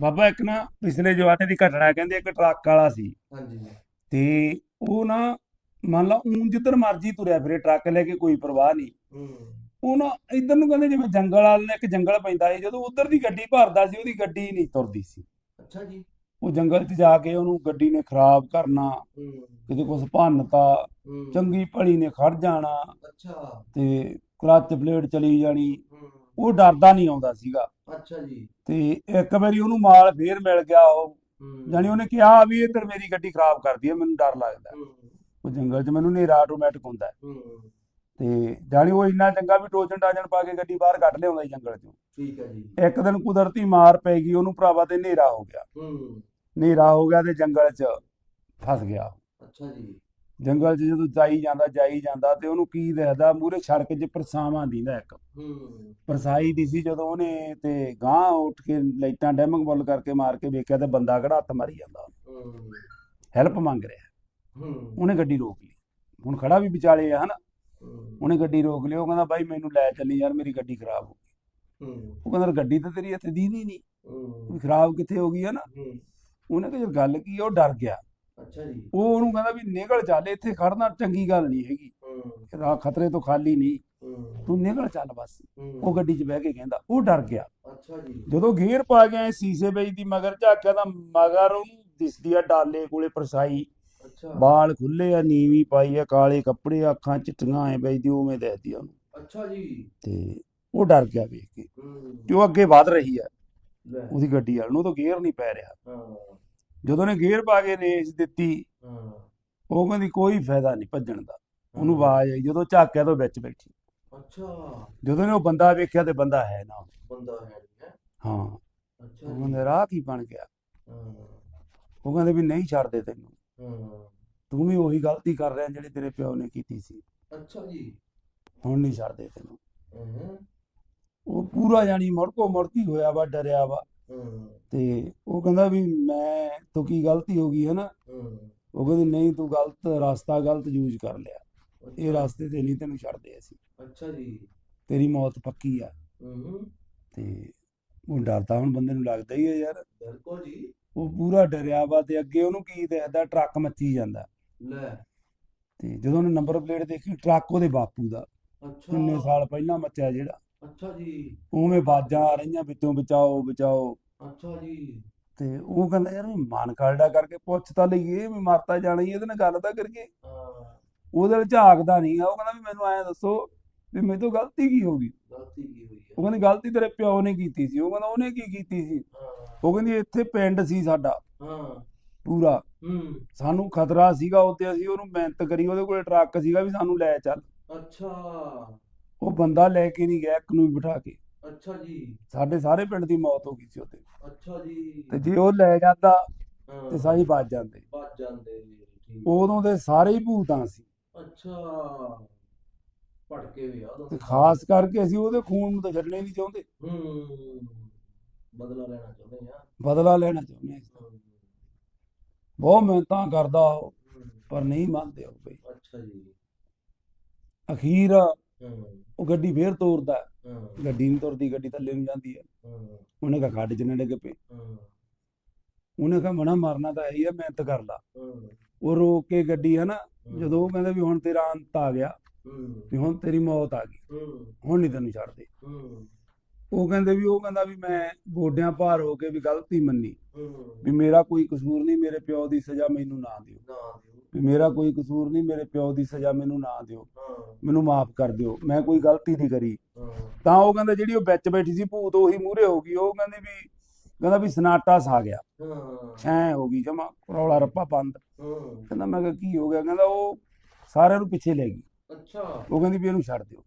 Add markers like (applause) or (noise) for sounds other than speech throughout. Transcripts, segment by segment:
ਬਾਬਾ ਇੱਕ ਨਾ ਪਿਛਲੇ ਜਵਾਨੇ ਦੀ ਘਟਨਾ ਕਹਿੰਦੇ ਇੱਕ ਟਰੱਕ ਵਾਲਾ ਸੀ। ਹਾਂਜੀ। ਤੇ ਉਹ ਨਾ ਮੰਨ ਲਾ ਊਂ ਜਿੱਧਰ ਮਰਜ਼ੀ ਤੁਰਿਆ ਫਿਰੇ ਟਰੱਕ ਲੈ ਕੇ ਕੋਈ ਪਰਵਾਹ ਨਹੀਂ। ਉਹ ਨਾ ਇਧਰ ਨੂੰ ਕਹਿੰਦੇ ਜਿਵੇਂ ਜੰਗਲ ਵਾਲ ਨੇ ਇੱਕ ਜੰਗਲ ਪੈਂਦਾ ਸੀ ਜਦੋਂ ਉਧਰ ਦੀ ਗੱਡੀ ਭਰਦਾ ਸੀ ਉਹਦੀ ਗੱਡੀ ਨਹੀਂ ਤੁਰਦੀ ਸੀ। ਅੱਛਾ ਜੀ। ਉਹ ਜੰਗਲ 'ਚ ਜਾ ਕੇ ਉਹਨੂੰ ਗੱਡੀ ਨੇ ਖਰਾਬ ਕਰਨਾ ਕਿਤੇ ਕੁਝ ਭੰਨਤਾ ਚੰਗੀ ਭਲੀ ਨੇ ਖੜ ਜਾਣਾ ਅੱਛਾ। ਤੇ ਕਲੱਚ ਪਲੇਟ ਚਲੀ ਜਾਣੀ। ਉਹ ਡਰਦਾ ਨਹੀਂ ਆਉਂਦਾ ਸੀਗਾ। ਅੱਛਾ ਜੀ। ਤੇ ਇੱਕ ਵਾਰੀ ਉਹਨੂੰ ਮਾਲ ਫੇਰ ਮਿਲ ਗਿਆ ਉਹ। ਜਾਣੀ ਉਹਨੇ ਕਿਹਾ ਵੀ ਇਹ ਤੇ ਮੇਰੀ ਗੱਡੀ ਖਰਾਬ ਕਰਦੀ ਹੈ ਮੈਨੂੰ ਡਰ ਲੱਗਦਾ। ਉਹ ਜੰਗਲ 'ਚ ਮੈਨੂੰ ਹਨੇਰਾ ਆਟੋਮੈਟਿਕ ਹੁੰਦਾ। ਤੇ ਜਾਣੀ ਉਹ ਇੰਨਾ ਚੰਗਾ ਵੀ ਟੋਚਨ ਟਾਜਨ ਪਾ ਕੇ ਗੱਡੀ ਬਾਹਰ ਕੱਢ ਲਿਆਉਂਦਾ ਜੰਗਲ 'ਚੋਂ। ਠੀਕ ਹੈ ਜੀ। ਇੱਕ ਦਿਨ ਕੁਦਰਤੀ ਮਾਰ ਪੈ ਗਈ ਉਹਨੂੰ ਭਰਾਵਾ ਤੇ ਹਨੇਰਾ ਹੋ ਗਿਆ। ਹੂੰ। ਹਨੇਰਾ ਹੋ ਗਿਆ ਤੇ ਜੰਗਲ 'ਚ ਫਸ ਗਿਆ ਅੱਛਾ ਜੀ। ਜੰਗਲ 'ਚ ਜਦੋਂ ਜਾਈ ਜਾਂਦਾ ਜਾਈ ਜਾਂਦਾ ਤੇ ਉਹਨੂੰ ਕੀ ਦੇਖਦਾ? ਮੂਰੇ ਸੜਕ 'ਚ ਪਰਛਾਵਾਂ ਦੀਂਦਾ ਇੱਕ। ਹੂੰ। ਪਰਛਾਈ ਦੀ ਸੀ ਜਦੋਂ ਉਹਨੇ ਤੇ ਗਾਂ ਉੱਠ ਕੇ ਲਾਈਟਾਂ ਡੈਮਿੰਗ ਬੁੱਲ ਕਰਕੇ ਮਾਰ ਕੇ ਵੇਖਿਆ ਤੇ ਬੰਦਾ ਕਿਹੜਾ ਹੱਥ ਮਾਰੀ ਜਾਂਦਾ। ਹੈਲਪ ਮੰਗ ਰਿਹਾ। ਉਹਨੇ ਗੱਡੀ ਰੋਕ ਲਈ। ਹੁਣ ਖੜਾ ਵੀ ਵਿਚਾਲੇ ਆ ਹਨਾ? ਉਹਨੇ ਗੱਡੀ ਰੋਕ ਲਈ ਉਹ ਕਹਿੰਦਾ ਬਾਈ ਮੈਨੂੰ ਲੈ ਚੱਲੀ ਯਾਰ ਮੇਰੀ ਗੱਡੀ ਖਰਾਬ ਹੋ ਗਈ। ਉਹ ਕਹਿੰਦਾ ਗੱਡੀ ਤਾਂ ਤੇਰੀ ਇੱਥੇ ਦੀਦੀ ਨਹੀਂ। ਖਰਾਬ ਕਿੱਥੇ ਹੋ ਗਈ ਹੈ। ਨਾ ਉਹਨੇ ਕਿਹਾ ਗੱਲ ਕੀ ਉਹ ਡਰ ਗਿਆ। ਅੱਛਾ ਜੀ। ਉਹ ਉਹਨੂੰ ਕਹਿੰਦਾ ਵੀ ਨਿਕਲ ਚੱਲ ਇੱਥੇ ਖੜਨਾ ਚੰਗੀ ਗੱਲ ਨਹੀਂ ਹੈਗੀ। ਹੂੰ। ਰਾਹ ਖਤਰੇ ਤੋਂ ਖਾਲੀ ਨਹੀਂ। ਹੂੰ। ਤੂੰ ਨਿਕਲ ਚੱਲ ਬਸ। ਉਹ ਗੱਡੀ 'ਚ ਬਹਿ ਕੇ ਕਹਿੰਦਾ ਉਹ ਡਰ ਗਿਆ। ਅੱਛਾ ਜੀ। ਜਦੋਂ ਗੇਅਰ ਪਾ ਗਿਆ ਸੀਸੇ ਵਿੱਚ ਦੀ ਮਗਰ ਝਾਕਿਆ ਤਾਂ ਮਗਰ ਉਹਨੂੰ ਦਿਸਦੀ ਆ ਡਾਲੇ ਕੋਲੇ ਪਰਸਾਈ ਅੱਛਾ। ਬਾਲ ਖੁੱਲੇ ਆ ਨੀਵੀਂ ਪਾਈ ਆ ਕਾਲੇ ਕੱਪੜੇ ਅੱਖਾਂ ਚਿੱਟੀਆਂ ਐ ਬੈਦੀ ਉਵੇਂ ਦੇਖਦੀ ਆ ਉਹਨੂੰ। ਅੱਛਾ ਜੀ। ਤੇ ਉਹ ਡਰ ਗਿਆ ਵੇਖ ਕੇ। ਕਿ ਉਹ ਅੱਗੇ ਵਧ ਰਹੀ ਆ। ਉਹਦੀ ਗੱਡੀ ਵਾਲ ਨੂੰ ਤਾਂ ਗੇਅਰ ਨਹੀਂ ਪੈ ਰਿਹਾ। ਹਾਂ। ਜਦੋਂ ਨੇ ਗੇਅਰ ਪਾ ਕੇ ਰੇਸ ਦਿੱਤੀ ਉਹ ਕਹਿੰਦੀ ਕੋਈ ਫਾਇਦਾ ਨਹੀਂ ਭੱਜਣ ਦਾ। ਉਹਨੂੰ। ਆਵਾਜ਼ ਆਈ ਜਦੋਂ ਝਾਕਿਆ ਤਾਂ ਵਿੱਚ ਬੈਠੀ। ਅੱਛਾ। ਜਦੋਂ ਨੇ ਉਹ ਬੰਦਾ ਵੇਖਿਆ ਤੇ ਬੰਦਾ ਹੈ ਨਾ। ਬੰਦਾ ਹੈ ਹੈ। ਹਾਂ। ਅੱਛਾ ਉਹ ਜੀ। ਕਹਿੰਦੇ ਰਾਹ ਕੀ ਬਣ ਗਿਆ? ਉਹ ਕਹਿੰਦੇ ਵੀ ਨਹੀਂ ਛੱਡਦੇ ਤੈਨੂੰ। ਤੂੰ ਵੀ ਉਹੀ ਗਲਤੀ ਕਰ ਰਿਹਾ ਜਿਹੜੀ ਤੇਰੇ ਪਿਓ ਨੇ ਕੀਤੀ ਸੀ। ਅੱਛਾ ਜੀ। ਹੁਣ ਨਹੀਂ ਛੱਡਦੇ ਤੈਨੂੰ। ਉਹ ਪੂਰਾ ਜਾਨੀ ਮੁੜਕੋ ਮੁੜਕੀ ਹੋਇਆ ਵਾ ਡਰਿਆ ਵਾ। ਤੇ ਉਹ ਕਹਿੰਦਾ ਵੀ ਮੈਂ ਤੋਂ ਕੀ ਗਲਤੀ ਹੋ ਗਈ ਹੈ। ਨਾ ਉਹ ਕਹਿੰਦੀ ਨਹੀਂ ਤੂੰ ਗਲਤ ਰਸਤਾ ਗਲਤ ਯੂਜ਼ ਕਰ ਲਿਆ। ਇਹ ਰਸਤੇ ਤੇ ਨਹੀਂ ਤੈਨੂੰ ਛੱਡਦੇ ਅਸੀਂ। ਅੱਛਾ ਜੀ। ਤੇਰੀ ਮੌਤ ਪੱਕੀ ਆ। ਤੇ ਉਹ ਡਰਦਾ ਹੁਣ ਬੰਦੇ ਨੂੰ ਲੱਗਦਾ ਹੀ ਹੈ ਯਾਰ। ਬਿਲਕੁਲ ਜੀ। ਉਹ ਪੂਰਾ ਡਰਿਆ ਵਾ ਤੇ ਅੱਗੇ ਉਹਨੂੰ ਕੀ ਦੇਖਦਾ ਟਰੱਕ ਮੱਚੀ ਜਾਂਦਾ। ਲੈ। ਤੇ ਜਦੋਂ ਉਹਨੇ ਨੰਬਰ ਪਲੇਟ ਦੇਖੀ ਟਰੱਕ ਉਹਦੇ ਬਾਪੂ ਦਾ। ਅੱਛਾ। ਕਿੰਨੇ ਸਾਲ ਪਹਿਲਾਂ ਮੱਚਿਆ ਜਿਹੜਾ। ਅੱਛਾ ਜੀ। ਉਵੇਂ ਬਾਜਾਂ ਆ ਰਹੀਆਂ ਵਿੱਚੋਂ ਬਚਾਓ ਬਚਾਓ। ਅੱਛਾ ਜੀ। ਤੇ ਉਹ ਕਹਿੰਦਾ ਯਾਰ ਵੀ ਮਨ ਕਰਦਾ ਕਰਕੇ ਪੁੱਛ ਤਾਂ ਲਈਏ ਵੀ ਮਰਤਾ ਜਾਣਾ ਹੀ ਇਹਦੇ ਨਾਲ ਗੱਲ ਤਾਂ ਕਰੀਏ। ਹਾਂ। ਉਹਦੇ ਵਿੱਚ ਝਾਕਦਾ ਨਹੀਂ ਆ ਉਹ ਕਹਿੰਦਾ ਵੀ ਮੈਨੂੰ ਐਂ ਦੱਸੋ ਵੀ ਮੇਰੇ ਤੋਂ ਗਲਤੀ ਕੀ ਹੋ ਗਈ? ਗਲਤੀ ਕੀ ਹੋਈ ਹੈ ਉਹ ਕਹਿੰਦੀ ਗਲਤੀ ਤੇਰੇ ਪਿਓ ਨੇ ਕੀਤੀ ਸੀ ਉਹ ਕਹਿੰਦਾ ਉਹਨੇ ਕੀ ਕੀਤੀ ਸੀ? ਹਾਂ। ਉਹ ਕਹਿੰਦੀ ਇੱਥੇ ਪਿੰਡ ਸੀ ਸਾਡਾ। ਹਾਂ। ਪੂਰਾ। ਹੂੰ। ਸਾਨੂੰ ਖਤਰਾ ਸੀਗਾ ਉੱਤੇ ਅਸੀਂ ਉਹਨੂੰ ਮਿਹਨਤ ਕਰੀ ਉਹਦੇ ਕੋਲੇ ਟਰੱਕ ਸੀਗਾ ਵੀ ਸਾਨੂੰ ਲੈ ਚੱਲ। ਅੱਛਾ। ਉਹ ਬੰਦਾ ਲੈ ਕੇ ਨਹੀਂ ਗਿਆ ਇੱਕ ਨੂੰ ਵੀ ਬਿਠਾ ਕੇ। ਅੱਛਾ ਜੀ। ਸਾਡੇ ਸਾਰੇ ਪਿੰਡ ਦੀ ਮੌਤ ਹੋ ਗਈ ਸੀ ਉੱਤੇ ਅੱਛਾ ਜੀ। ਤੇ ਜੇ ਉਹ ਲੈ ਜਾਂਦਾ ਹਾਂ। ਤੇ ਸਾਰੀ ਬਚ ਜਾਂਦੇ। ਬਚ ਜਾਂਦੇ ਠੀਕ। ਉਦੋਂ ਦੇ ਸਾਰੇ ਹੀ ਭੂਤਾਂ ਸੀ। ਅੱਛਾ। ਭੜਕੇ ਵੀ ਆ ਉਦੋਂ ਤੇ ਖਾਸ ਕਰਕੇ ਅਸੀਂ ਉਹਦੇ ਖੂਨ ਨੂੰ ਤਾਂ ਛੱਡਣਾ ਹੀ ਨਹੀਂ ਚਾਹੁੰਦੇ। ਹੂੰ ਬਦਲਾ ਲੈਣਾ ਚਾਹੁੰਦੇ ਆ। ਬਦਲਾ ਲੈਣਾ ਚਾਹੁੰਦੇ ਹਾਂ। ਬਹੁਤ ਮਿਹਨਤਾਂ ਕਰਦਾ ਉਹ ਹੂੰ, ਪਰ ਨਹੀਂ ਮੰਨਦੇ ਉਹ ਬਈ। ਅੱਛਾ ਜੀ। ਅਖੀਰ ਉਹ ਗੱਡੀ ਫੇਰ ਤੋਰਦਾ। ਗੱਡੀ ਨਹੀਂ ਤੁਰਦੀ ਗੱਡੀ ਥੱਲੇ ਨੂੰ ਜਾਂਦੀ ਹੈ। ਉਹਨੇ ਕਹਾ ਖੱਡ ਚ ਨਾ ਡਿੱਗ ਪਏ ਉਹਨੇ ਕਹਾ ਮਣਾ ਮਰਨਾ ਤਾਂ ਹੈ ਮਿਹਨਤ ਕਰ ਲਾ। ਉਹ ਰੋਕ ਕੇ ਗੱਡੀ ਹੈ ਨਾ ਜਦੋਂ ਉਹ ਕਹਿੰਦਾ ਵੀ ਹੁਣ ਤੇਰਾ ਅੰਤ ਆ ਗਿਆ ਵੀ ਹੁਣ ਤੇਰੀ ਮੌਤ ਆ ਗਈ। ਹੁਣ ਨਹੀਂ ਤੈਨੂੰ ਛੱਡਦੇ। ਉਹ ਕਹਿੰਦੇ ਵੀ ਉਹ ਕਹਿੰਦਾ ਵੀ ਮੈਂ ਗੋਡਿਆਂ ਭਾਰ ਹੋ ਕੇ ਵੀ ਗਲਤੀ ਮੰਨੀ। ਵੀ ਮੇਰਾ ਕੋਈ ਕਸੂਰ ਨਹੀਂ ਮੇਰੇ ਪਿਓ ਦੀ ਸਜ਼ਾ ਮੈਨੂੰ ਨਾ ਦਿਓ। ਨਾ ਦਿਓ। ਵੀ ਮੇਰਾ ਕੋਈ ਕਸੂਰ ਨਹੀਂ ਮੇਰੇ ਪਿਓ ਦੀ ਸਜ਼ਾ ਮੈਨੂੰ ਨਾ ਦਿਓ। ਮੈਨੂੰ ਮਾਫ ਕਰ ਦਿਓ। ਮੈਂ ਕੋਈ ਗਲਤੀ ਨਹੀਂ ਕਰੀ। ਤਾਂ ਉਹ ਕਹਿੰਦਾ ਜਿਹੜੀ ਉਹ ਵਿੱਚ ਬੈਠੀ ਸੀ ਭੂਤ ਉਹੀ ਮੂਹਰੇ ਹੋ ਗਈ। ਉਹ ਕਹਿੰਦੀ ਵੀ ਕਹਿੰਦਾ ਵੀ ਸਨਾਟਾ ਛਾ ਗਿਆ। ਐ ਹੋ ਗਈ ਜਮਾ ਰੌਲਾ ਰੱਪਾ ਬੰਦ। ਕਹਿੰਦਾ ਮੈਂ ਕਿਹਾ ਕੀ ਹੋ ਗਿਆ? ਕਹਿੰਦਾ ਉਹ ਸਾਰਿਆਂ ਨੂੰ ਪਿੱਛੇ ਲੈ ਗਈ। ਅੱਛਾ। ਉਹ ਕਹਿੰਦੀ ਵੀ ਇਹਨੂੰ ਛੱਡ ਦਿਓ।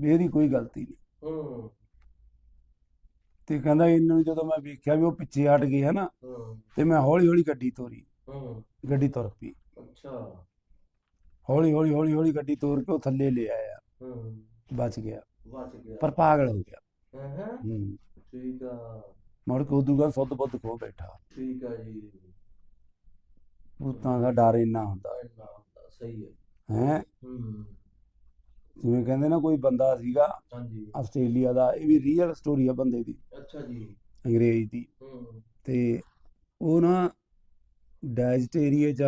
ਵੀ ਇਹਦੀ ਕੋਈ ਗਲਤੀ ਨਹੀਂ। ਤੇ ਕਹਿੰਦਾ ਇਹਨਾਂ ਨੂੰ ਜਦੋਂ ਮੈਂ ਵੇਖਿਆ ਵੀ ਉਹ ਪਿੱਛੇ ਹਟ ਗਈ ਹੈ। ਨਾ ਤੇ ਮੈਂ ਹੌਲੀ ਹੌਲੀ ਗੱਡੀ ਤੋਰੀ। ਗੱਡੀ ਤੁਰ ਪਈ। ਅੱਛਾ। ਹੌਲੀ ਹੌਲੀ ਹੌਲੀ ਹੌਲੀ ਗੱਡੀ ਤੋਰ ਕੇ ਉਹ ਥੱਲੇ ਲੈ ਆਇਆ। ਹੂੰ। ਬਚ ਗਿਆ। ਬਚ ਗਿਆ। ਪਰ ਪਾਗਲ ਹੋ ਗਿਆ। ਹਾਂ ਹਾਂ। ਠੀਕ ਆ। ਮੁੜ ਕੇ ਉਦੋਂ ਗਾ ਸੁੱਧ ਬੁੱਧ ਖੋ ਬੈਠਾ। ਠੀਕ ਆ ਜੀ। ਭੂਤਾਂ ਦਾ ਡਰ ਇੰਨਾ ਹੁੰਦਾ। ਇੰਨਾ ਹੁੰਦਾ ਸਹੀ ਹੈ ਹੈ? ਹੂੰ। ਜਿਵੇਂ ਕਹਿੰਦੇ ਨਾ ਕੋਈ ਬੰਦਾ ਸੀਗਾ ਹਾਂਜੀ। ਆਸਟ੍ਰੇਲੀਆ ਦਾ ਇਹ ਵੀ ਰੀਅਲ ਸਟੋਰੀ ਆ ਬੰਦੇ ਦੀ। ਅੱਛਾ ਜੀ। ਅੰਗਰੇਜ਼ ਦੀ। ਹੂੰ। ਫੋਰੈਸਟ ਏਰੀਏ 'ਚ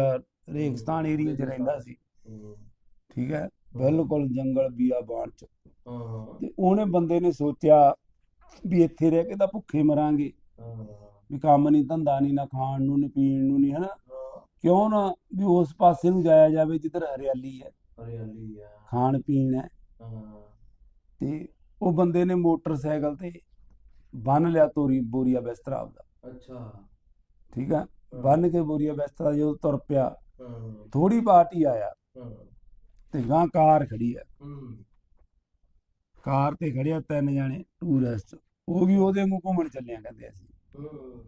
ਰੇਗਿਸਤਾਨ ਏਰੀਏ 'ਚ ਰਹਿੰਦਾ ਸੀ। ਹੂੰ, ਠੀਕ ਹੈ? ਬਿਲਕੁਲ ਜੰਗਲ ਬੀਆਬਾਨ 'ਚ। ਹਾਂ ਤੇ ਉਹਨੇ ਬੰਦੇ ਨੇ ਸੋਚਿਆ ਵੀ ਇੱਥੇ ਰਹਿ ਕੇ ਤਾਂ ਭੁੱਖੇ ਮਰਾਂਗੇ। ਹਾਂ ਵੀ ਕੰਮ ਨਹੀਂ ਧੰਦਾ ਨਹੀਂ ਨਾ ਖਾਣ ਨੂੰ ਨਹੀਂ ਪੀਣ ਨੂੰ ਨਹੀਂ ਹਨਾ? ਹਾਂ, ਕਿਉਂ ਨਾ ਵੀ ਉਸ ਪਾਸੇ ਨੂੰ ਜਾਇਆ ਜਾਵੇ ਜਿੱਧਰ ਹਰਿਆਲੀ ਹੈ। ਹਰਿਆਲੀ ਆ ਖਾਣ ਪੀਣ ਹੈ। ਹਾਂ ਤੇ ਉਹ ਬੰਦੇ ਨੇ ਮੋਟਰਸਾਈਕਲ ਤੇ ਬੰਨ ਲਿਆ ਤੋਰੀ ਬੋਰੀਆ ਬਿਸਤਰਾ ਆਪਦਾ। ਅੱਛਾ। ਠੀਕ ਆ ਬੰਨ ਕੇ ਬੋਰੀਆ ਬਿਸਤਰਾ ਜਦੋਂ ਤੁਰ ਪਿਆ ਹਾਂ ਥੋੜੀ ਹੀ। ਆਇਆ ਤੇ ਗਾਂ ਕਾਰ ਖੜੀ ਹੂੰ। ਕਾਰ ਤੇ ਖੜਿਆ ਤਿੰਨ ਜਾਣੇ ਟੂਰਿਸਟ ਉਹ ਵੀ ਉਹਦੇ ਵਾਂਗੂ ਘੁੰਮਣ ਚੱਲਿਆ ਕਹਿੰਦੇ ਅਸੀਂ। ਹੂੰ।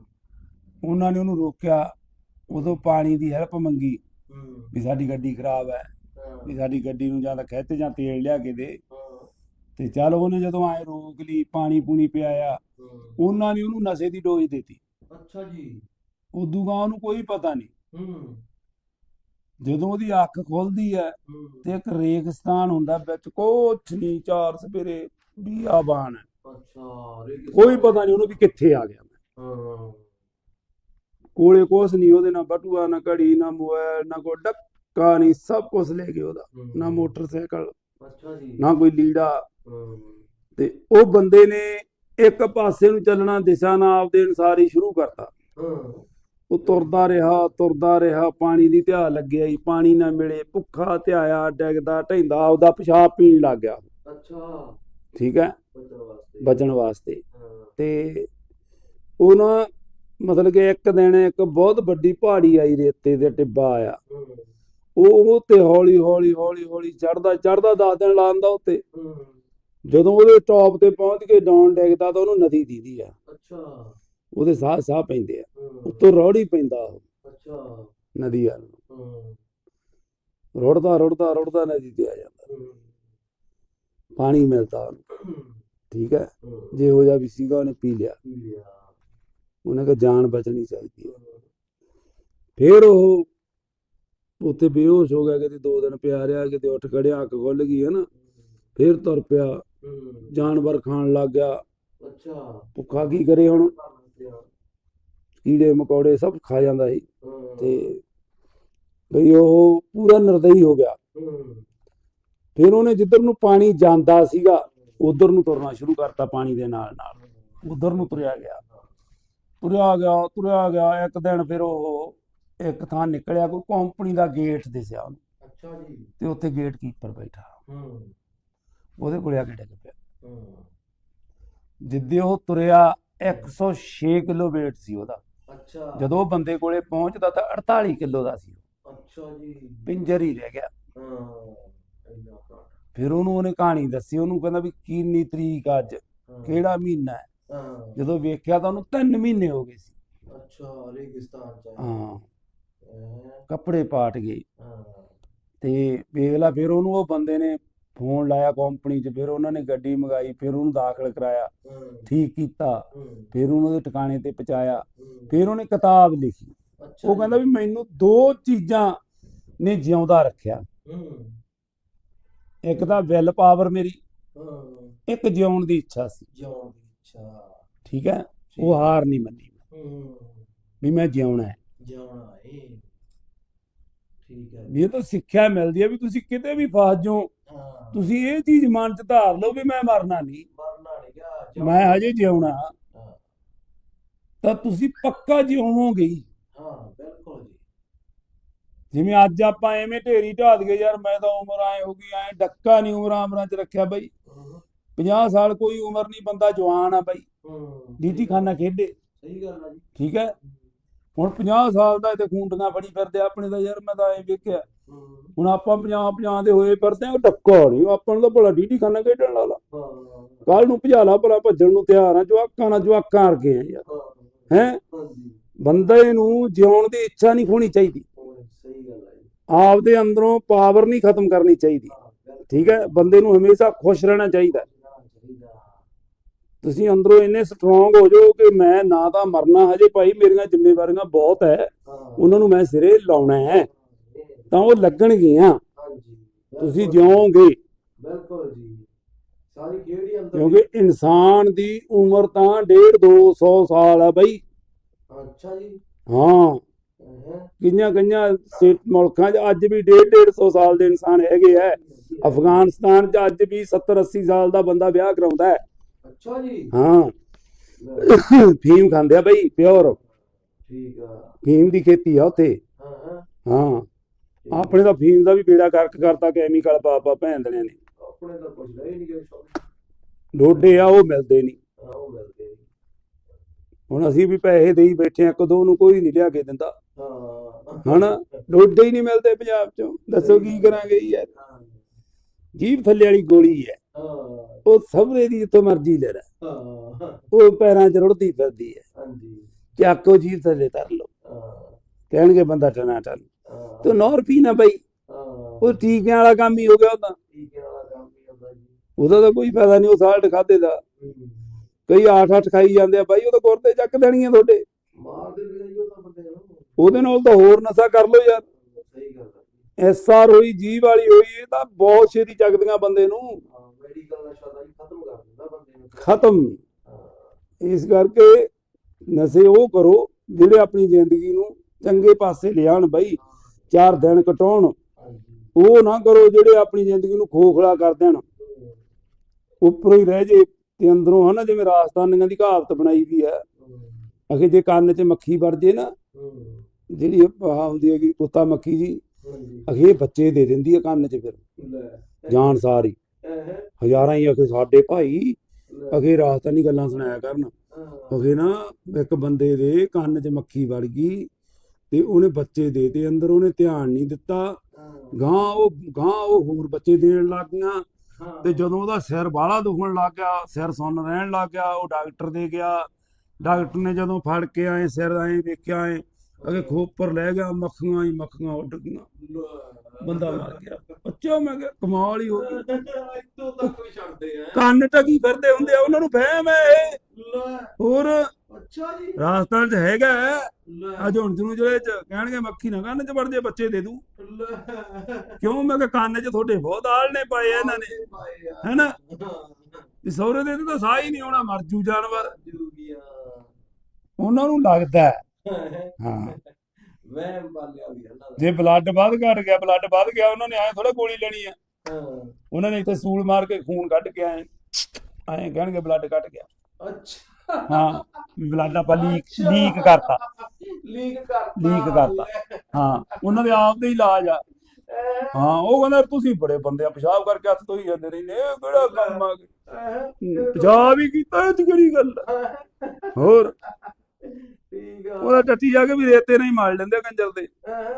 ਉਹਨਾਂ ਨੇ ਉਹਨੂੰ ਰੋਕਿਆ। ਉਦੋਂ ਪਾਣੀ ਦੀ ਹੈਲਪ ਮੰਗੀ। ਵੀ ਸਾਡੀ ਗੱਡੀ ਖਰਾਬ ਹੈ। ਵੀ ਸਾਡੀ ਗੱਡੀ ਨੂੰ ਜਾਂ ਤਾਂ ਖਿੱਚ ਜਾਂ ਤੇਲ ਲਿਆ ਕੇ ਦੇ। ਤੇ ਚੱਲ ਉਹਨੇ ਜਦੋਂ ਆਏ ਰੋਕ ਲਈ ਪਾਣੀ ਪੂਣੀ ਪਿਆਇਆ। ਉਹਨਾਂ ਨੇ ਉਹਨੂੰ ਨਸ਼ੇ ਦੀ ਡੋਜ਼ ਦਿੱਤੀ। ਅੱਛਾ ਜੀ। ਉਦੋਂ ਗਾਂ ਉਹਨੂੰ ਕੋਈ ਪਤਾ ਨਹੀਂ। ਹੂੰ। ਜਦੋਂ ਉਹਦੀ ਅੱਖ ਖੁੱਲਦੀ ਹੈ ਤੇ ਇੱਕ ਰੇਗਿਸਤਾਨ ਹੁੰਦਾ ਵਿੱਚ ਕੁਛ ਨਹੀਂ ਚਾਰ ਸਵੇਰੇ ਬੀਆਬਾਨ ਹੈ। ਅੱਛਾ ਕੋਈ ਪਤਾ ਨਹੀਂ ਉਹਨੂੰ ਵੀ ਕਿੱਥੇ ਆ ਗਿਆ। ਮੈਂ ਕੋਲੇ ਕੁਛ ਨਹੀਂ ਉਹਦੇ ਨਾਲ ਬਟੂਆ ਨਾ ਘੜੀ ਨਾ ਮੋਬਾਈਲ ਨਾ ਕੋਈ ਡੱਕਾ ਨਹੀਂ ਸਭ ਕੁਝ ਲੈ ਗਏ ਉਹਦਾ। ਨਾ ਮੋਟਰਸਾਈਕਲ ਅੱਛਾ ਜੀ। ਨਾ ਕੋਈ ਲੀੜਾ। ਤੇ ਉਹ ਬੰਦੇ ਨੇ ਇੱਕ ਪਾਸੇ ਨੂੰ ਚੱਲਣਾ ਦਿਸ਼ਾ ਨਾਲ ਆਪਦੇ ਅਨੁਸਾਰ ਹੀ ਸ਼ੁਰੂ ਕਰਤਾ। ਹਾਂ। ਉਹ ਤੁਰਦਾ ਰਿਹਾ ਤੁਰਦਾ ਰਿਹਾ ਪਾਣੀ ਦੀ ਧਿਆ ਲੱਗਿਆ ਹੀ ਪਾਣੀ ਨਾ ਮਿਲੇ ਭੁੱਖਾ ਧਿਆਇਆ ਡੈਗਦਾ ਢੈਂਦਾ ਆਪਦਾ ਪਿਸ਼ਾਬ ਪੀਣ ਲੱਗ ਗਿਆ। ਅੱਛਾ। ਠੀਕ ਹੈ? ਬਚਣ ਵਾਸਤੇ। ਤੇ ਉਹ ਨਾ ਮਤਲਬ ਕਿ ਇੱਕ ਦਿਨ ਇੱਕ ਬਹੁਤ ਵੱਡੀ ਪਹਾੜੀ ਆਈ ਰੇਤੇ ਦੇ ਟਿੱਬਾ ਆਇਆ। ਉਹ ਉਹ ਤੇ ਹੌਲੀ ਹੌਲੀ ਹੌਲੀ ਹੌਲੀ ਚੜਦਾ ਚੜਦਾ 10 ਦਿਨ ਲਾਉਂਦਾ ਉੱਤੇ। ਜਦੋਂ ਉਹਦੇ ਟੌਪ ਤੇ ਪਹੁੰਚ ਕੇ ਡਾਊਨ ਡਿੱਗਦਾ ਤਾਂ ਉਹਨੂੰ ਨਦੀ ਦੀਦੀ ਆ। ਅੱਛਾ। ਉਹਦੇ ਸਾਹ ਸਾਹ ਪੈਂਦੇ ਆ। ਹੂੰ। ਉੱਤੋਂ ਰੌੜੀ ਪੈਂਦਾ ਉਹ। ਅੱਛਾ। ਨਦੀ। ਹੂੰ। ਰੁੜਦਾ ਰੁੜਦਾ ਰੁੜਦਾ ਨਦੀ ਤੇ ਆ ਜਾਂਦਾ। ਹੂੰ। ਪਾਣੀ ਮਿਲਦਾ ਉਹਨੂੰ। ਠੀਕ ਹੈ? ਹੂੰ। ਜਿਹੋ ਜਿਹਾ ਵੀ ਸੀਗਾ ਉਹਨੇ ਪੀ ਲਿਆ। ਉਹਨੇ ਕਿਹਾ ਜਾਨ ਬਚਣੀ ਚਾਹੀਦੀ ਹੈ। ਫਿਰ ਉਹ ਉੱਥੇ ਬੇਹੋਸ਼ ਹੋ ਗਿਆ ਕਿਤੇ ਦੋ ਦਿਨ ਪਿਆ ਰਿਹਾ ਕਿਤੇ ਉੱਠ ਖੜਿਆ ਅੱਖ ਖੁੱਲ ਗਈ ਹੈ ਨਾ। ਫਿਰ ਤੁਰ ਪਿਆ। ਹੂੰ। ਜਾਨਵਰ ਖਾਣ ਲੱਗ ਗਿਆ। ਅੱਛਾ। ਭੁੱਖਾ ਕੀ ਕਰੇ ਹੁਣ? ਕੀੜੇ ਮਕੌੜੇ ਸਭ ਖਾ ਜਾਂਦਾ ਸੀ। ਤੇ ਬਈ ਉਹ ਪੂਰਾ ਨਿਰਦਈ ਹੋ ਗਿਆ। ਫਿਰ ਉਹਨੇ ਜਿੱਧਰ ਨੂੰ ਪਾਣੀ ਜਾਂਦਾ ਸੀਗਾ ਉਧਰ ਨੂੰ ਤੁਰਨਾ ਸ਼ੁਰੂ ਕਰਤਾ ਪਾਣੀ ਦੇ ਨਾਲ ਨਾਲ। ਉਧਰ ਨੂੰ ਤੁਰਿਆ ਗਿਆ। ਤੁਰਿਆ ਗਿਆ ਤੁਰਿਆ ਗਿਆ ਇੱਕ ਦਿਨ ਫਿਰ ਉਹ ਇੱਕ ਥਾਂ ਨਿਕਲਿਆ ਕੋਈ ਕੰਪਨੀ ਦਾ ਗੇਟ ਦਿਸਿਆ ਉਹਨੂੰ। ਅੱਛਾ ਜੀ। ਤੇ ਉੱਥੇ ਗੇਟ ਕੀਪਰ ਬੈਠਾ। ਹੂੰ। ਉਹਦੇ ਕੋਲੇ ਆ ਕੇ ਡਿੱਗ ਪਿਆ। ਹੂੰ। ਜਿੱਦੇ ਉਹ ਤੁਰਿਆ 106 ਕਿਲੋ weight ਸੀ ਉਹਦਾ। ਅੱਛਾ। ਜਦੋਂ ਉਹ ਬੰਦੇ ਕੋਲੇ ਪਹੁੰਚਦਾ ਤਾਂ 48 ਕਿਲੋ ਦਾ ਸੀ। ਅੱਛਾ ਜੀ। ਪਿੰਜਰ ਹੀ ਰਹਿ ਗਿਆ। ਹਾਂ ਫਿਰ ਉਹਨੂੰ ਉਹਨੇ ਕਹਾਣੀ ਦੱਸੀ ਉਹਨੂੰ ਕਹਿੰਦਾ ਵੀ ਕਿੰਨੀ ਤਰੀਕ ਅੱਜ ਕਿਹੜਾ ਮਹੀਨਾ ਹੈ? ਜਦੋਂ ਵੇਖਿਆ ਤਾਂ ਉਹਨੂੰ 3 ਮਹੀਨੇ ਹੋ ਗਏ ਸੀ। ਅੱਛਾ ਰੇਗਿਸਤਾਨ ਚ ਹਾਂ। ਕੱਪੜੇ ਪਾਟ ਗਏ। ਤੇ ਵੇਖ ਲਾ ਫਿਰ ਉਹਨੂੰ ਉਹ ਬੰਦੇ ਨੇ ਫੋਨ ਲਾਇਆ ਕੰਪਨੀ 'ਚ ਫਿਰ ਉਹਨਾਂ ਨੇ ਗੱਡੀ ਮੰਗਾਈ ਫਿਰ ਉਹਨੂੰ ਦਾਖਲ ਕਰਾਇਆ। ਹੂੰ। ਠੀਕ ਕੀਤਾ। ਹੂੰ। ਫਿਰ ਉਹਨੂੰ ਉਹਦੇ ਟਿਕਾਣੇ ਤੇ ਪਹੁੰਚਾਇਆ। ਹੂੰ, ਫਿਰ ਉਹਨੇ ਕਿਤਾਬ ਲਿਖੀ। ਉਹ ਕਹਿੰਦਾ ਵੀ ਮੈਨੂੰ ਦੋ ਚੀਜ਼ਾਂ ਨੇ ਜਿਉਂਦਾ ਰੱਖਿਆ। ਹੂੰ। ਇੱਕ ਤਾਂ ਵਿਲ ਪਾਵਰ ਮੇਰੀ ਹਾਂ। ਇੱਕ ਜਿਉਣ ਦੀ ਇੱਛਾ ਸੀ। ਜਿਉਣ ਦੀ ਇੱਛਾ। ਠੀਕ ਹੈ? ਉਹ ਹਾਰ ਨਹੀਂ ਮੰਨੀ। ਹੂੰ। ਵੀ ਮੈਂ ਜਿਉਣਾ ਹੈ। ਜਿਉਣਾ ਏ ਠੀਕ ਹੈ ਵੀ ਇਹ ਤਾਂ ਸਿੱਖਿਆ ਮਿਲਦੀ ਹੈ ਵੀ ਤੁਸੀਂ ਕਿਤੇ ਵੀ ਫਸ ਜਾਓ। ਤੁਸੀਂ ਇਹ ਚੀਜ਼ ਮਨ 'ਚ ਧਾਰ ਲਓ ਵੀ ਮੈਂ ਮਰਨਾ ਨਹੀਂ। ਮਰਨਾ ਨਹੀਂ ਗਿਆ ਮੈਂ ਹਜੇ ਜਿਉਣਾ। ਤਾਂ ਤੁਸੀਂ ਪੱਕਾ ਜਿਉਵੋਗੇ ਹੀ। ਬਿਲਕੁਲ ਜੀ। ਜਿਵੇਂ ਅੱਜ ਆਪਾਂ ਐਵੇਂ ਢੇਰੀ ਢਾਹ ਦਈਏ ਯਾਰ ਮੈਂ ਤਾਂ ਉਮਰ ਆਏ ਹੋ ਗਈ ਐ ਡੱਕਾ ਨਹੀਂ ਉਮਰਾਂ ਉਮਰਾਂ 'ਚ ਰੱਖਿਆ ਬਈ। ਹੂੰ। 50 ਸਾਲ ਕੋਈ ਉਮਰ ਨਹੀਂ ਬੰਦਾ ਜਵਾਨ ਆ ਬਈ। ਡੀਟੀ ਖਾਨਾ ਖੇਡੇ। ਸਹੀ ਗੱਲ ਆ ਜੀ। ਠੀਕ ਹੈ? ਹੁਣ 50 ਸਾਲ ਦਾ ਤੇ ਖੂੰਟੀਆਂ ਫੜੀ ਫਿਰਦੇ ਆਪਣੇ ਦਾ ਯਾਰ ਮੈਂ ਤਾਂ ਐ ਵੇਖਿਆ। ਹੁਣ ਆਪਾਂ 50 50 ਦੇ ਹੋਏ ਫਿਰਦੇ ਆ ਉਹ ਡੱਕਾ ਨਹੀਂ ਆਪਾਂ ਨੂੰ ਤਾਂ ਭਲਾ ਡੀਟੀ ਖਾਨਾ ਖੇਡਣ ਲਾ ਲਾ ਹਾਂ। ਕੱਲ ਨੂੰ ਭਜਾਲਾ ਭਲਾ ਭੱਜਣ ਨੂੰ ਤਿਆਰ ਆ ਜਵਾਕਾਂ ਨਾਲ ਜਵਾਕਾਂ ਵਰਗੇ ਆ ਯਾਰ। ਹਾਂ। ਬੰਦੇ ਨੂੰ ਜਿਉਣ ਦੀ ਇੱਛਾ ਨਹੀਂ ਖੋਣੀ ਚਾਹੀਦੀ। ਹੋਰ ਸਹੀ ਗੱਲ ਆ ਜੀ। ਆਪਦੇ ਅੰਦਰੋਂ ਪਾਵਰ ਨਹੀਂ ਖਤਮ ਕਰਨੀ ਚਾਹੀਦੀ। ਠੀਕ ਹੈ? ਬੰਦੇ ਨੂੰ ਹਮੇਸ਼ਾ ਖੁਸ਼ ਰਹਿਣਾ ਚਾਹੀਦਾ। ਤੁਸੀਂ ਅੰਦਰੋਂ ਇੰਨੇ ਸਟਰੋਂਗ ਹੋ ਜਾਓ ਕਿ ਮੈਂ ਨਾ ਤਾਂ ਮਰਨਾ ਹਜੇ ਭਾਈ ਮੇਰੀਆਂ ਜ਼ਿੰਮੇਵਾਰੀਆਂ ਬਹੁਤ ਹੈ। ਉਹਨਾਂ ਨੂੰ ਮੈਂ ਸਿਰੇ ਲਾਉਣਾ ਹੈ। ਤਾਂ ਉਹ ਲੱਗਣਗੀਆਂ। ਤੁਸੀਂ ਜਿਉਓਗੇ ਬਿਲਕੁਲ ਜੀ। ਸਾਰੀ ਖੇਡ ਹੀ ਅੰਦਰ ਕਿਉਂਕਿ ਇਨਸਾਨ ਦੀ ਉਮਰ ਤਾਂ 1.5 200 ਸਾਲ ਆ ਬਈ। ਅੱਛਾ ਜੀ। ਹਾਂ। ਕਿੰਨੀਆਂ ਕਈਆਂ ਸਟੇਟ ਮੁਲਕਾਂ 'ਚ ਅੱਜ ਵੀ 1.5 150 ਸਾਲ ਦੇ ਇਨਸਾਨ ਹੈਗੇ ਐ ਅਫਗਾਨਿਸਤਾਨ 'ਚ ਅੱਜ ਵੀ 70 80 ਸਾਲ ਦਾ ਬੰਦਾ ਵਿਆਹ ਕਰਾਉਂਦਾ ਹੈ। ਅੱਛਾ ਜੀ। ਹਾਂ। (laughs) ਫੀਮ ਖਾਂਦੇ ਆ ਬਈ ਪਿਓਰ। ਠੀਕ ਆ। ਫੀਮ ਦੀ ਖੇਤੀ ਆ ਉੱਥੇ। ਹਾਂ ਹਾਂ। ਹਾਂ। ਆਪਣੇ ਤਾਂ ਫੀਮ ਦਾ ਵੀ ਬੇੜਾ ਕਰਕ ਕਰਤਾ ਕੈਮੀਕਲ ਪਾ ਪਾ ਭੈਂਦਣੇ ਨੇ। ਆਪਣੇ ਕੁਝ ਨਹੀਂ ਡੋਡੇ ਆ ਉਹ ਮਿਲਦੇ ਨਹੀਂ ਹਾਂ ਉਹ ਮਿਲਦੇ ਨੀ। ਹੁਣ ਅਸੀਂ ਵੀ ਪੈਸੇ ਦੇਈ ਬੈਠੇ ਆ ਕਦੋਂ ਨੂੰ ਕੋਈ ਨਹੀਂ ਲਿਆ ਕੇ ਦਿੰਦਾ। ਹਾਂ। ਹਨਾ? ਡੋਡੇ ਹੀ ਨਹੀਂ ਮਿਲਦੇ ਪੰਜਾਬ ਚੋਂ। ਦੱਸੋ ਕੀ ਕਰਾਂਗੇ ਯਾਰ। ਜੀਭ ਥੱਲੇ ਵਾਲੀ ਗੋਲੀ ਹਾਂ। ਉਹ ਸਭਰੇ ਦੀ ਜਿੱਥੋਂ ਮਰਜ਼ੀ ਲੈ ਲੈ। ਉਹ ਪੈਰਾਂ 'ਚ ਰੁੜਦੀ ਫਿਰਦੀ ਹੈ। ਹਾਂਜੀ। ਚੱਕੋ ਜੀਭ ਥੱਲੇ ਲਓ। ਹਾਂ। ਕਹਿਣਗੇ ਬੰਦਾ ਟਨਾ ਟਨ ਤੂੰ ਨੌਰ ਪੀ ਨਾ ਬਈ। ਉਹ ਟੀਕਿਆਂ ਵਾਲਾ ਕੰਮ ਹੀ ਹੋ ਗਿਆ ਉਹਦਾ। ਠੀਕ ਹੈ ਵਾਲਾ ਕੰਮ ਹੀ ਹੁੰਦਾ ਜੀ ਉਹਦਾ ਤਾਂ ਕੋਈ ਫਾਇਦਾ ਨਹੀਂ ਉਹ ਸਾਲਟ ਖਾਦੇ ਦਾ। ਕਈ ਆਠ ਅੱਠ ਖਾਈ ਜਾਂਦੇ ਆ ਬਾਈ ਉਹ ਤਾਂ ਗੁਰਦੇ ਚੱਕ ਦੇਣੀਆਂ ਤੁਹਾਡੇ। ਮਾਰ ਦੇ ਵੀ ਉਹ ਤਾਂ ਬੰਦੇ ਨੂੰ। ਉਹਦੇ ਨਾਲ ਤਾਂ ਹੋਰ ਨਸ਼ਾ ਕਰ ਲਓ ਯਾਰ। ਸਹੀ ਗੱਲ ਐਸਆਰ ਹੋਈ ਜੀਭ ਵਾਲੀ ਹੋਈ ਇਹ ਤਾਂ ਬਹੁਤ ਛੇਤੀ ਚੱਕਦੀਆਂ ਬੰਦੇ ਨੂੰ। ਨਸ਼ਾ ਜੀ ਖਤਮ ਕਰ ਦਿੰਦਾ ਬੰਦੇ ਨੂੰ। ਖਤਮ। ਹਾਂ। ਇਸ ਕਰਕੇ ਨਸ਼ੇ ਉਹ ਕਰੋ ਜਿਹੜੇ ਆਪਣੀ ਜ਼ਿੰਦਗੀ ਨੂੰ ਚੰਗੇ ਪਾਸੇ ਲਿਆਣ ਬਈ ਚਾਰ ਦਿਨ ਕਟਾਉਣ। ਉਹ ਨਾ ਕਰੋ ਜਿਹੜੇ ਆਪਣੀ ਜ਼ਿੰਦਗੀ ਨੂੰ ਖੋਖਲਾ ਕਰ ਦੇਣ। ਹੂੰ। ਉੱਪਰੋਂ ਹੀ ਰਹਿ ਜੇ ਤੇ ਅੰਦਰੋਂ ਹਨਾ ਜਿਵੇਂ ਰਾਜਸਥਾਨੀਆਂ ਦੀ ਕਹਾਵਤ ਬਣਾਈ ਵੀ ਹੈ। ਹੂੰ। ਅਖੇ ਜੇ ਕੰਨ 'ਚ ਮੱਖੀ ਵੜ ਜੇ ਨਾ ਹੂੰ। ਜਿਹੜੀ ਆ ਹੁੰਦੀ ਹੈਗੀ ਕੁੱਤਾ ਮੱਖੀ ਜੀ ਅਖੇ ਬੱਚੇ ਦੇ ਦਿੰਦੀ ਹੈ ਕੰਨ 'ਚ ਫਿਰ। ਜਾਣ ਸਾਰੀ। ਹਜ਼ਾਰਾਂ ਹੀ ਅਖੇ ਸਾਡੇ ਭਾਈ। ਅਖੇ ਰਾਜਸਥਾਨੀ ਗੱਲਾਂ ਸੁਣਾਇਆ ਕਰਨ। ਅਖੇ ਨਾ ਇੱਕ ਬੰਦੇ ਦੇ ਕੰਨ 'ਚ ਮੱਖੀ ਵੜ ਗਈ ਤੇ ਉਹਨੇ ਬੱਚੇ ਦੇ ਤੇ ਅੰਦਰ ਉਹਨੇ ਧਿਆਨ ਨਹੀਂ ਦਿੱਤਾ। ਗਾਂ ਉਹ ਗਾਂ ਉਹ ਹੋਰ ਬੱਚੇ ਦੇਣ ਲੱਗ ਗਈਆਂ। ਹਾਂ। ਤੇ ਜਦੋਂ ਉਹਦਾ ਸਿਰ ਬਾਹਲਾ ਦੁਖਣ ਲੱਗ ਗਿਆ ਸਿਰ ਸੁੰਨ ਰਹਿਣ ਲੱਗ ਗਿਆ ਉਹ ਡਾਕਟਰ ਦੇ ਗਿਆ। ਡਾਕਟਰ ਨੇ ਜਦੋਂ ਫੜ ਕੇ ਆਏ ਸਿਰ ਐਂ ਵੇਖਿਆ ਐ ਅਗੇ ਖੋਪਰ ਲੈ ਗਿਆ ਮੱਖੀਆਂ ਹੀ ਮੱਖੀਆਂ ਉੱਡ ਗਈਆਂ। ਬੰਦਾ ਮਰ ਗਿਆ। ਅੱਛਾ ਮੈਂ ਕਿਹਾ ਕਮਾਲ ਹੀ ਹੋ ਗਈ। ਇੱਥੋਂ ਤੱਕ ਵੀ ਛੱਡਦੇ ਆ। ਕੰਨ ਟਕੀ ਫਿਰਦੇ ਹੁੰਦੇ ਆ ਉਹਨਾਂ ਨੂੰ ਵਹਿਮ ਹੈ ਇਹ। ਹੋਰ ਅੱਛਾ ਜੀ। ਰਾਜਸਥਾਨ 'ਚ ਹੈਗਾ ਆ ਹੁਣ ਨੂੰ ਜਿਹੜੇ ਚ ਕਹਿਣਗੇ ਮੱਖੀ ਨਾ ਕੰਨ 'ਚ ਵੜ ਜੇ ਬੱਚੇ ਦੇ ਦੂ। ਕਿਉਂ? ਮੈਂ ਕਿਹਾ ਕੰਨ 'ਚ ਤੁਹਾਡੇ ਬਹੁਤ ਆਲ ਨੇ ਪਾਏ ਆ ਇਹਨਾਂ ਨੇ। ਹੈਨਾ? ਵੀ ਸਹੁਰੇ ਦੇ ਤਾਂ ਸਾਹ ਹੀ ਨਹੀਂ ਆਉਣਾ ਮਰ ਜੂ ਜਾਨਵਰ। ਉਹਨਾਂ ਨੂੰ ਲੱਗਦਾ ਹੈ। ਹਾਂ ਵਹਿਮ ਪਾਲਿਆ ਵੀ ਇਹਨਾਂ ਦਾ ਜੇ ਬਲੱਡ ਵੱਧ ਘਟ ਗਿਆ ਬਲੱਡ ਵੱਧ ਗਿਆ ਉਹਨਾਂ ਨੇ ਐ ਥੋੜਾ ਗੋਲੀ ਲੈਣੀ ਆ। ਹਾਂ। ਉਹਨਾਂ ਨੇ ਇੱਥੇ ਸੂਲ ਮਾਰ ਕੇ ਖੂਨ ਕੱਢ ਕੇ ਆਏ ਐਂ ਕਹਿਣਗੇ ਬਲੱਡ ਘਟ ਗਿਆ। ਅੱਛਾ। ਹਾਂ ਬਲੱਡ ਆਪਾਂ ਲੀਕ ਲੀਕ ਕਰਤਾ। ਲੀਕ ਕਰਤਾ। ਲੀਕ ਕਰਤਾ। ਹਾਂ ਉਹਨਾਂ ਦੇ ਆਪ ਦੇ ਇਲਾਜ ਆ। ਹਾਂ ਉਹ ਕਹਿੰਦਾ ਤੁਸੀਂ ਬੜੇ ਬੰਦੇ ਆ ਪਿਸ਼ਾਬ ਕਰਕੇ ਹੱਥ ਧੋਈ ਜਾਂਦੇ ਰਹਿੰਦੇ ਇਹ ਕਿਹੜਾ ਕੰਮ ਆ? ਗਿਆ ਪਿਸ਼ਾਬ ਹੀ ਕੀਤਾ ਇਹ ਕਿਹੜੀ ਗੱਲ? ਹੋਰ? ਠੀਕ ਆ। ਉਹਦਾ ਟੱਟੀ ਜਾ ਕੇ ਵੀ ਰੇਤੇ ਨਹੀਂ ਮਾਰ ਲੈਂਦੇ ਕੰਜਰ ਦੇ।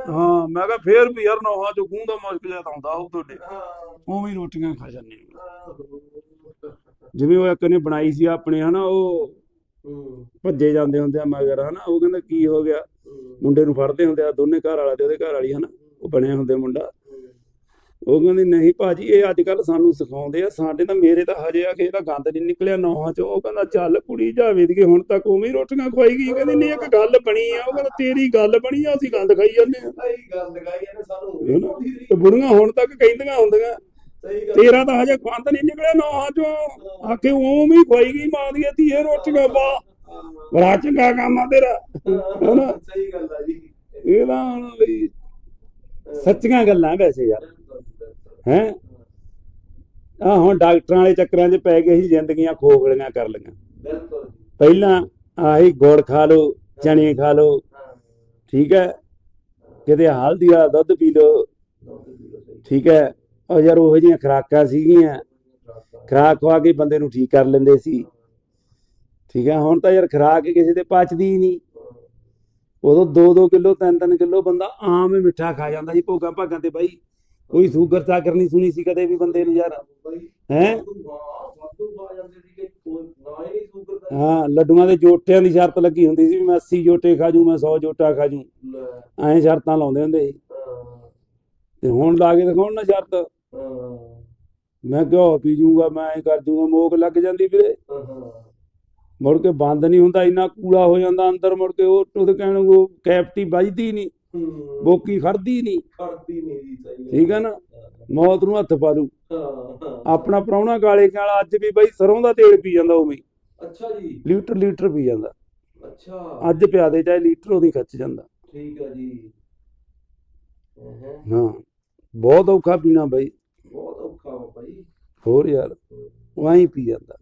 ਹਾਂ? ਮੈਂ ਕਿਹਾ ਫੇਰ ਵੀ ਯਾਰ ਨੋਹਾਂ ਚੋਂ ਖੂਨ ਦਾ ਮੁਸ਼ਕ ਜਿਹਾ ਤਾਂ ਆਉਂਦਾ ਉਹ ਤੁਹਾਡੇ। ਉਵੇਂ ਰੋਟੀਆਂ ਖਾ ਜਾਂਦੇ। ਜਿਵੇਂ ਉਹ ਇੱਕ ਨੇ ਬਣਾਈ ਸੀ ਆਪਣੇ ਹਨਾ ਉਹ ਭੱਜੇ ਜਾਂਦੇ ਹੁੰਦੇ ਆ ਮਗਰ ਹਨਾ ਉਹ ਕਹਿੰਦਾ ਕੀ ਹੋ ਗਿਆ। ਮੁੰਡੇ ਨੂੰ ਫੜਦੇ ਹੁੰਦੇ ਆ ਦੋਨੇ ਘਰ ਵਾਲਾ ਤੇ ਉਹਦੇ ਘਰ ਵਾਲੀ ਹਨਾ ਉਹ ਬਣਿਆ ਹੁੰਦੇ ਮੁੰਡਾ। ਉਹ ਕਹਿੰਦੀ ਨਹੀਂ ਭਾਜੀ ਇਹ ਅੱਜ ਕੱਲ ਸਾਨੂੰ ਸਿਖਾਉਂਦੇ ਆ। ਸਾਡੇ ਤਾਂ ਮੇਰੇ ਤਾਂ ਹਜੇ ਆ ਕਿ ਇਹਦਾ ਗੰਦ ਨਹੀਂ ਨਿਕਲਿਆ ਨੌਹਾਂ ਚ। ਉਹ ਕਹਿੰਦਾ ਚੱਲ ਕੁੜੀ ਜਾਵੇ ਦੀ ਹੁਣ ਤੱਕ ਉਵੇਂ ਰੋਟੀਆਂ ਖਵਾਈ ਗਈ। ਕਹਿੰਦੀ ਨਹੀਂ ਇੱਕ ਗੱਲ ਬਣੀ ਆ। ਉਹ ਕਹਿੰਦਾ ਤੇਰੀ ਗੱਲ ਬਣੀ ਆ ਅਸੀਂ ਗੰਦ ਖਾਈ ਜਾਂਦੇ ਆ। ਸਹੀ ਗੱਲ ਲਗਾਈ ਇਹਨੇ ਸਾਨੂੰ? ਤੇ ਬੁੜੀਆਂ ਹੁਣ ਤੱਕ ਕਹਿੰਦੀਆਂ ਹੁੰਦੀਆਂ। ਤੇਰਾ ਤਾਂ ਹਜੇ ਗੰਦ ਨਹੀਂ ਨਿਕਲਿਆ ਨੌਹਾਂ ਚੋਂ। ਆਖੇ ਉਵੇਂ ਹੀ ਖਵਾਈ ਗਈ ਮਾਂ ਦੀ ਧੀਏ ਰੋਟੀਆਂ ਬਾ ਬੜਾ ਚੰਗਾ ਕੰਮ ਆ ਤੇਰਾ। ਹੈਨਾ? ਸਹੀ ਗੱਲ ਆ ਜੀ। ਇਹ ਤਾਂ ਹੁਣ ਬਈ ਸੱਚੀਆਂ ਗੱਲਾਂ ਵੈਸੇ ਯਾਰ। ਹੈ? ਆ ਹੁਣ ਡਾਕਟਰਾਂ ਵਾਲੇ ਚੱਕਰਾਂ 'ਚ ਪੈ ਗਏ ਸੀ ਜ਼ਿੰਦਗੀਆਂ ਖੋਖਲੀਆਂ ਕਰ ਲਈਆਂ। ਬਿਲਕੁਲ ਪਹਿਲਾਂ ਆਹੀ ਗੁੜ ਖਾ ਲਓ ਚਣੇ ਖਾ ਲਓ ਠੀਕ ਹੈ? ਕਿਤੇ ਹਲਦੀ ਵਾਲਾ ਦੁੱਧ ਪੀ ਲਓ ਠੀਕ ਹੈ? ਉਹ ਯਾਰ ਉਹੋ ਜਿਹੀਆਂ ਖੁਰਾਕਾਂ ਸੀਗੀਆਂ। ਖੁਰਾਕ ਖਵਾ ਕੇ ਬੰਦੇ ਨੂੰ ਠੀਕ ਕਰ ਲੈਂਦੇ ਸੀ। ਠੀਕ ਹੈ? ਹੁਣ ਤਾਂ ਯਾਰ ਖੁਰਾਕ ਕਿਸੇ ਦੇ ਪਚਦੀ ਹੀ ਨਹੀਂ। ਉਦੋਂ 2-2 ਕਿਲੋ 3-3 ਕਿਲੋ ਬੰਦਾ ਆਮ ਹੀ ਮਿੱਠਾ ਖਾ ਜਾਂਦਾ ਸੀ ਭੋਗਾਂ ਭਾਗਾਂ ਤੇ ਬਾਈ। ਕੋਈ ਸ਼ੂਗਰ ਚਾਕਰ ਨਹੀਂ ਸੁਣੀ ਸੀ ਕਦੇ ਵੀ ਬੰਦੇ ਨੂੰ ਯਾਰ? ਹੈਂ? ਹਾਂ ਲੱਡੂਆਂ ਦੇ ਜੋਟਿਆਂ ਦੀ ਸ਼ਰਤ ਲੱਗੀ ਹੁੰਦੀ ਸੀ ਵੀ ਮੈਂ 80 ਜੋਟੇ ਖਾ ਜੂ ਮੈਂ 100 ਜੋਟਾ ਖਾ ਜੂ ਐਂ ਸ਼ਰਤਾਂ ਲਾਉਂਦੇ ਹੁੰਦੇ ਸੀ। ਤੇ ਹੁਣ ਲਾ ਕੇ ਦਿਖਾਉਣ ਨਾ ਸ਼ਰਤ। ਮੈਂ ਘਿਓ ਪੀ ਜੂਗਾ ਮੈਂ ਐਂ ਕਰ ਜੂਗਾ ਮੋਕ ਲੱਗ ਜਾਂਦੀ ਵੀਰੇ। ਮੁੜ ਕੇ ਬੰਦ ਨਹੀਂ ਹੁੰਦਾ ਇੰਨਾ ਕੂੜਾ ਹੋ ਜਾਂਦਾ ਅੰਦਰ ਮੁੜ ਕੇ ਉਹ ਉਹਦੇ ਕਹਿਣ ਨੂੰ ਕੈਪਟੀ ਵੱਜਦੀ ਨਹੀਂ। ਬੋਕੀ ਖੜਦੀ ਨਹੀਂ ਖੜਦੀ ਨਹੀਂ ਜੀ ਸਹੀ ਗੱਲ। ਠੀਕ ਹੈ ਨਾ? ਮੌਤ ਨੂੰ ਹੱਥ ਪਾ ਲੂ ਹਾਂ ਹਾਂ। ਆਪਣਾ ਪ੍ਰਾਹੁਣਾ ਕਾਲੇ ਕਾਲਾ ਅੱਜ ਵੀ ਬਾਈ ਸਰੋਂ ਦਾ ਤੇਲ ਪੀ ਜਾਂਦਾ ਉਵੇਂ ਹੀ। ਅੱਛਾ ਜੀ। ਲੀਟਰ ਲੀਟਰ ਪੀ ਜਾਂਦਾ। ਅੱਛਾ। ਅੱਜ ਪਿਆਦੇ ਚਾਹੇ ਲੀਟਰ ਉਹਦੀ ਖੱਚ ਜਾਂਦਾ। ਠੀਕ ਆ ਜੀ। ਹਾਂ। ਹਾਂ। ਬਹੁਤ ਔਖਾ ਪੀਣਾ ਬਾਈ। ਬਹੁਤ ਔਖਾ ਭਾਈ ਹੋਰ ਯਾਰ ਹੀ ਪੀ ਜਾਂਦਾ।